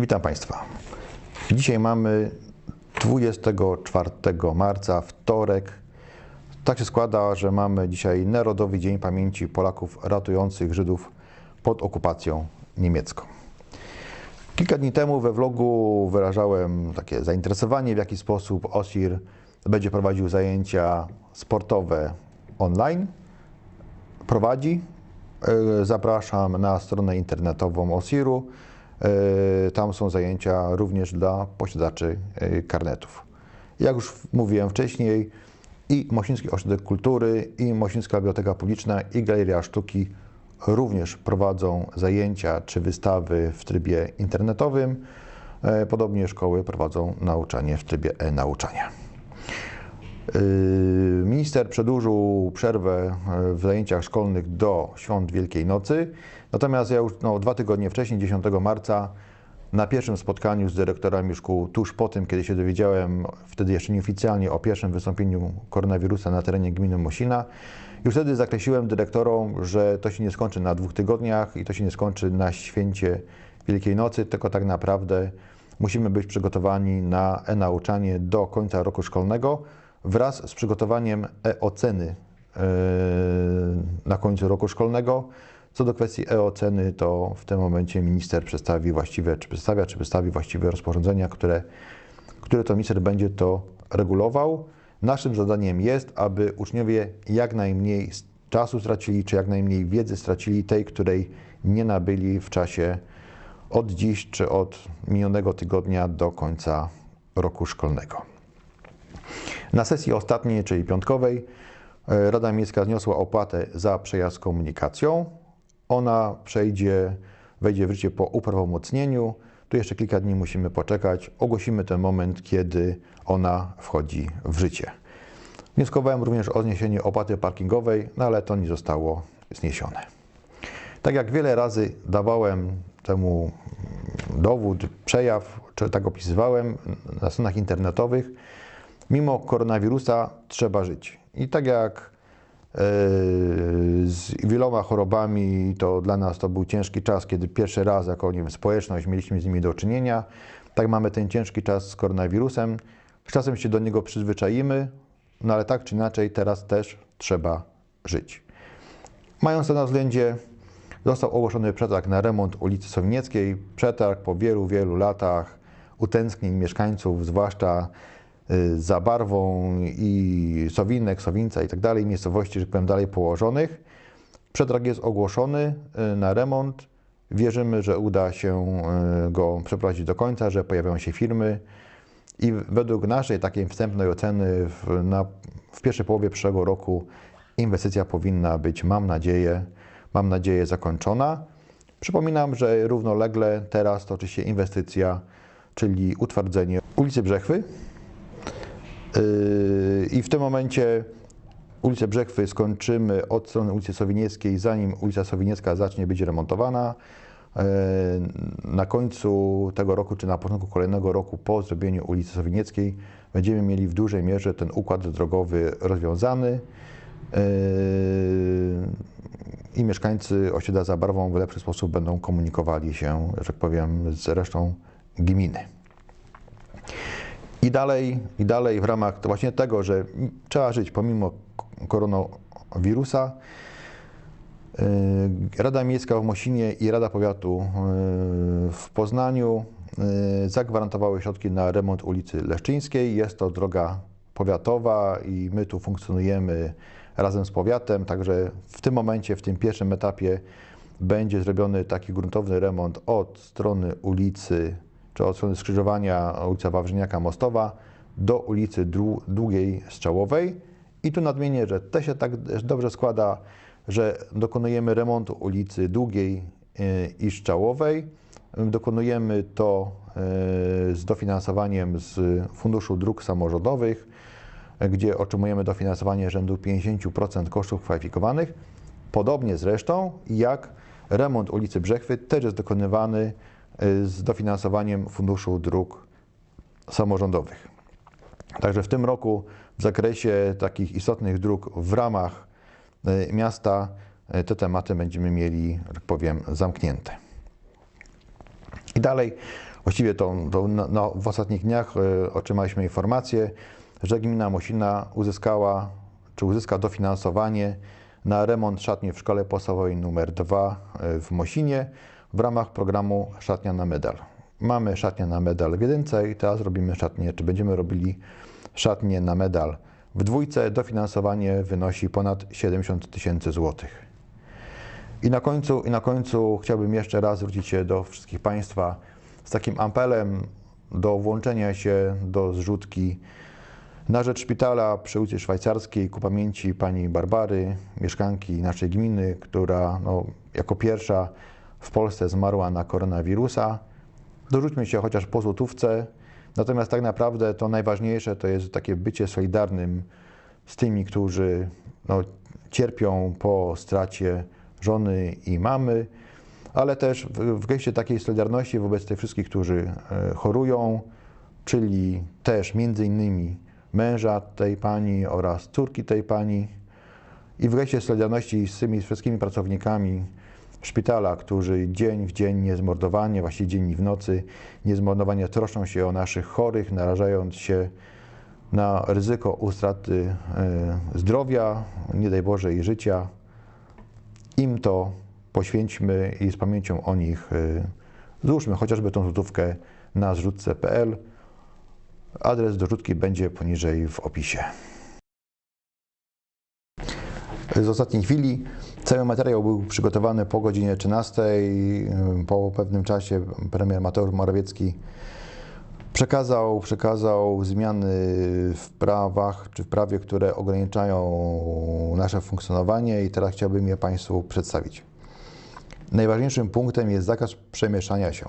Witam Państwa. Dzisiaj mamy 24 marca, wtorek. Tak się składa, że mamy dzisiaj Narodowy Dzień Pamięci Polaków ratujących Żydów pod okupacją niemiecką. Kilka dni temu we vlogu wyrażałem takie zainteresowanie, w jaki sposób OSIR będzie prowadził zajęcia sportowe online. Prowadzi. E, Zapraszam na stronę internetową OSIR-u. E, Tam są zajęcia również dla posiadaczy e, karnetów. Jak już mówiłem wcześniej, i Mosiński Ośrodek Kultury, i Mosińska Biblioteka Publiczna, i Galeria Sztuki również prowadzą zajęcia czy wystawy w trybie internetowym. E, Podobnie szkoły prowadzą nauczanie w trybie e-nauczania. Minister przedłużył przerwę w zajęciach szkolnych do świąt Wielkiej Nocy, natomiast ja już no, dwa tygodnie wcześniej, 10 marca, na pierwszym spotkaniu z dyrektorami szkół, tuż po tym, kiedy się dowiedziałem, wtedy jeszcze nieoficjalnie, o pierwszym wystąpieniu koronawirusa na terenie gminy Mosina, już wtedy zakreśliłem dyrektorom, że to się nie skończy na dwóch tygodniach i to się nie skończy na święcie Wielkiej Nocy, tylko tak naprawdę musimy być przygotowani na e-nauczanie do końca roku szkolnego wraz z przygotowaniem e-oceny yy, na końcu roku szkolnego. Co do kwestii e-oceny, to w tym momencie minister przedstawi właściwe, czy przedstawia, czy przedstawi właściwe rozporządzenia, które, które to minister będzie to regulował. Naszym zadaniem jest, aby uczniowie jak najmniej czasu stracili, czy jak najmniej wiedzy stracili, tej, której nie nabyli w czasie od dziś, czy od minionego tygodnia do końca roku szkolnego. Na sesji ostatniej, czyli piątkowej, e, Rada Miejska zniosła opłatę za przejazd komunikacją. Ona przejdzie, wejdzie w życie po uprawomocnieniu. Tu jeszcze kilka dni musimy poczekać. Ogłosimy ten moment, kiedy ona wchodzi w życie. Wnioskowałem również o zniesienie opłaty parkingowej, no ale to nie zostało zniesione. Tak jak wiele razy dawałem temu dowód, przejaw, czy tak opisywałem na stronach internetowych, mimo koronawirusa trzeba żyć. I tak jak z wieloma chorobami, to dla nas to był ciężki czas, kiedy pierwszy raz jako nie wiem, społeczność mieliśmy z nimi do czynienia. Tak mamy ten ciężki czas z koronawirusem. Z czasem się do niego przyzwyczaimy, no ale tak czy inaczej teraz też trzeba żyć. Mając to na względzie, został ogłoszony przetarg na remont ulicy Sowienieckiej. Przetarg po wielu, wielu latach utęsknień mieszkańców, zwłaszcza za Barwą i Sowinek, Sowinca i tak dalej, miejscowości, że powiem, dalej położonych. Przetarg jest ogłoszony y, na remont. Wierzymy, że uda się y, go przeprowadzić do końca, że pojawią się firmy i według naszej takiej wstępnej oceny w, na, w pierwszej połowie przyszłego roku inwestycja powinna być, mam nadzieję, mam nadzieję, zakończona. Przypominam, że równolegle teraz toczy się inwestycja, czyli utwardzenie ulicy Brzechwy. Yy, I w tym momencie ulicę Brzechwy skończymy od strony ulicy Sowienieckiej, zanim ulica Sowieniecka zacznie być remontowana. Yy, Na końcu tego roku, czy na początku kolejnego roku, po zrobieniu ulicy Sowienieckiej, będziemy mieli w dużej mierze ten układ drogowy rozwiązany. Yy, I mieszkańcy osiedla za Barwą w lepszy sposób będą komunikowali się, że tak powiem, z resztą gminy. I dalej, I dalej w ramach właśnie tego, że trzeba żyć pomimo koronawirusa, yy, Rada Miejska w Mosinie i Rada Powiatu yy, w Poznaniu yy, zagwarantowały środki na remont ulicy Leszczyńskiej. Jest to droga powiatowa i my tu funkcjonujemy razem z powiatem, także w tym momencie, w tym pierwszym etapie będzie zrobiony taki gruntowny remont od strony ulicy, czy od strony skrzyżowania ulica Wawrzyniaka Mostowa do ulicy Dłu- Długiej Strzałowej. I tu nadmienię, że to się tak dobrze składa, że dokonujemy remontu ulicy Długiej y, i Strzałowej. Dokonujemy to y, z dofinansowaniem z Funduszu Dróg Samorządowych, gdzie otrzymujemy dofinansowanie rzędu 50% kosztów kwalifikowanych. Podobnie zresztą jak remont ulicy Brzechwy też jest dokonywany z dofinansowaniem Funduszu Dróg Samorządowych. Także w tym roku w zakresie takich istotnych dróg w ramach y, miasta y, te tematy będziemy mieli, tak powiem, zamknięte. I dalej, właściwie to, to no, w ostatnich dniach e, otrzymaliśmy informację, że gmina Mosina uzyskała, czy uzyska dofinansowanie na remont szatni w szkole podstawowej nr 2 e, w Mosinie w ramach programu Szatnia na Medal. Mamy szatnię na medal w jedynce i teraz robimy szatnię, czy będziemy robili szatnię na medal w dwójce. Dofinansowanie wynosi ponad 70 tysięcy złotych. I na, końcu, I na końcu chciałbym jeszcze raz zwrócić się do wszystkich Państwa z takim apelem do włączenia się do zrzutki na rzecz szpitala przy ulicy Szwajcarskiej ku pamięci pani Barbary, mieszkanki naszej gminy, która no, jako pierwsza w Polsce zmarła na koronawirusa. Dorzućmy się chociaż po złotówce, natomiast tak naprawdę to najważniejsze to jest takie bycie solidarnym z tymi, którzy no, cierpią po stracie żony i mamy, ale też w, w geście takiej solidarności wobec tych wszystkich, którzy e, chorują, czyli też między innymi męża tej pani oraz córki tej pani. I w geście solidarności z tymi wszystkimi pracownikami szpitala, którzy dzień w dzień niezmordowanie, właściwie dzień i w nocy niezmordowanie troszczą się o naszych chorych, narażając się na ryzyko utraty e, zdrowia, nie daj Boże i życia. Im to poświęćmy i z pamięcią o nich e, złóżmy chociażby tą złotówkę na zrzutce.pl. Adres do rzutki będzie poniżej w opisie. Z ostatniej chwili cały materiał był przygotowany po godzinie 13. Po pewnym czasie premier Mateusz Morawiecki przekazał, przekazał zmiany w prawach czy w prawie, które ograniczają nasze funkcjonowanie i teraz chciałbym je Państwu przedstawić. Najważniejszym punktem jest zakaz przemieszczania się.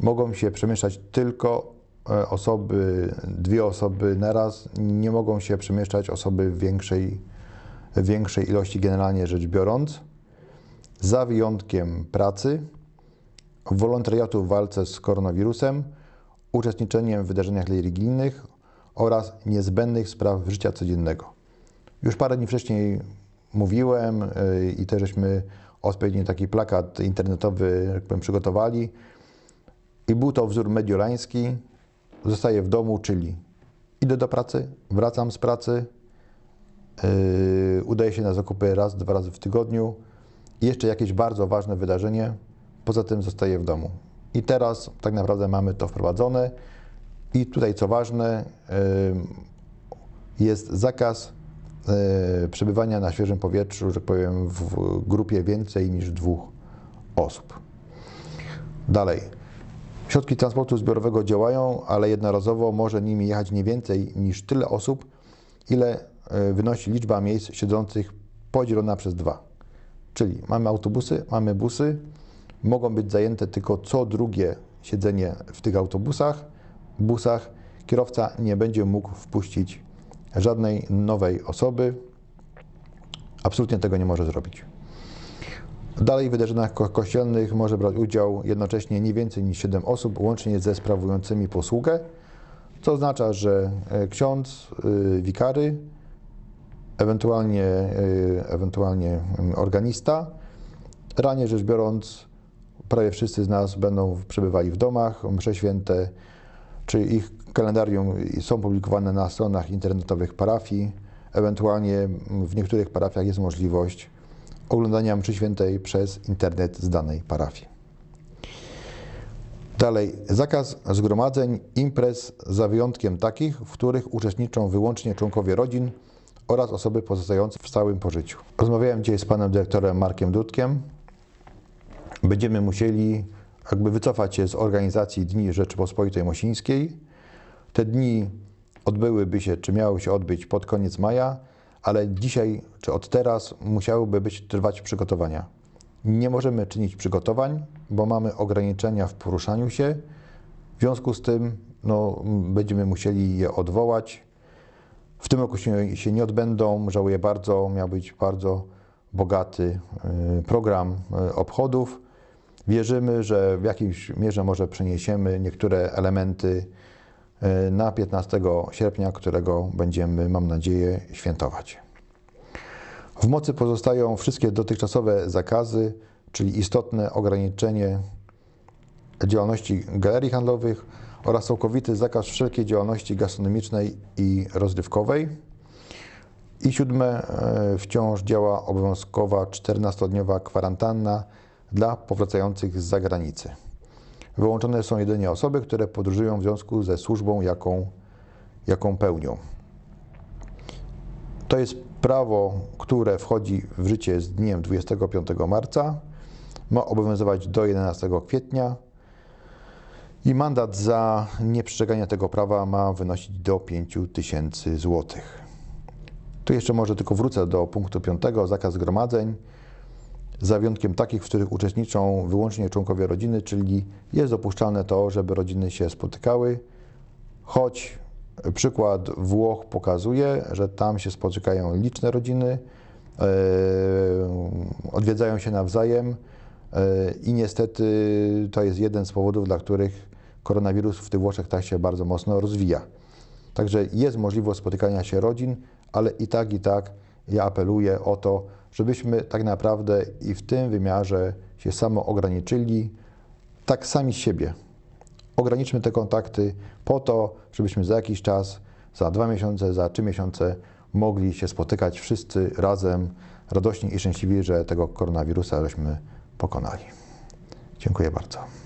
Mogą się przemieszczać tylko e, osoby, dwie osoby naraz, nie mogą się przemieszczać osoby większej, większej ilości generalnie rzecz biorąc, za wyjątkiem pracy, wolontariatu w walce z koronawirusem, uczestniczeniem w wydarzeniach religijnych oraz niezbędnych spraw życia codziennego. Już parę dni wcześniej mówiłem yy, i też żeśmy odpowiedni taki plakat internetowy jak powiem, przygotowali i był to wzór mediolański. Zostaję w domu, czyli idę do pracy, wracam z pracy, yy, udaję się na zakupy raz, dwa razy w tygodniu i jeszcze jakieś bardzo ważne wydarzenie, poza tym zostaję w domu. I teraz tak naprawdę mamy to wprowadzone. I tutaj, co ważne, jest zakaz przebywania na świeżym powietrzu, że tak powiem, w grupie więcej niż dwóch osób. Dalej. Środki transportu zbiorowego działają, ale jednorazowo może nimi jechać nie więcej niż tyle osób, ile wynosi liczba miejsc siedzących podzielona przez dwa. Czyli mamy autobusy, mamy busy, mogą być zajęte tylko co drugie siedzenie w tych autobusach, busach. Kierowca nie będzie mógł wpuścić żadnej nowej osoby. Absolutnie tego nie może zrobić. Dalej w wydarzeniach ko kościelnych może brać udział jednocześnie nie więcej niż 7 osób, łącznie ze sprawującymi posługę, co oznacza, że e, ksiądz, yy, wikary, ewentualnie, yy, ewentualnie organista, ranie rzecz biorąc, prawie wszyscy z nas będą przebywali w domach, msze święte, czy ich kalendarium są publikowane na stronach internetowych parafii. Ewentualnie w niektórych parafiach jest możliwość oglądania mszy świętej przez internet z danej parafii. Dalej, zakaz zgromadzeń, imprez za wyjątkiem takich, w których uczestniczą wyłącznie członkowie rodzin oraz osoby pozostające w stałym pożyciu. Rozmawiałem dzisiaj z panem dyrektorem Markiem Dudkiem, będziemy musieli jakby wycofać się z organizacji Dni Rzeczypospolitej Mosińskiej. Te dni odbyłyby się, czy miały się odbyć pod koniec maja, ale dzisiaj, czy od teraz musiałyby być trwać przygotowania. Nie możemy czynić przygotowań, bo mamy ograniczenia w poruszaniu się. W związku z tym no, będziemy musieli je odwołać. W tym roku się, się nie odbędą. Żałuję bardzo. Miał być bardzo bogaty y, program y, obchodów. Wierzymy, że w jakiejś mierze może przeniesiemy niektóre elementy e, na 15 sierpnia, którego będziemy, mam nadzieję, świętować. W mocy pozostają wszystkie dotychczasowe zakazy, czyli istotne ograniczenie działalności galerii handlowych oraz całkowity zakaz wszelkiej działalności gastronomicznej i rozrywkowej. I siódme, e, wciąż działa obowiązkowa 14-dniowa kwarantanna dla powracających z zagranicy. Wyłączone są jedynie osoby, które podróżują w związku ze służbą, jaką, jaką pełnią. To jest prawo, które wchodzi w życie z dniem 25 marca, ma obowiązywać do 11 kwietnia i mandat za nieprzestrzeganie tego prawa ma wynosić do 5 tysięcy złotych. Tu jeszcze może tylko wrócę do punktu 5, zakaz zgromadzeń, za wyjątkiem takich, w których uczestniczą wyłącznie członkowie rodziny, czyli jest dopuszczalne to, żeby rodziny się spotykały, choć przykład Włoch pokazuje, że tam się spotykają liczne rodziny, e, odwiedzają się nawzajem i niestety to jest jeden z powodów, dla których koronawirus w tych Włoszech tak się bardzo mocno rozwija. Także jest możliwość spotykania się rodzin, ale i tak, i tak ja apeluję o to, żebyśmy tak naprawdę i w tym wymiarze się samo ograniczyli, tak sami z siebie. Ograniczmy te kontakty po to, żebyśmy za jakiś czas, za dwa miesiące, za trzy miesiące mogli się spotykać wszyscy razem, radośni i szczęśliwi, że tego koronawirusa żeśmy pokonali. Dziękuję bardzo.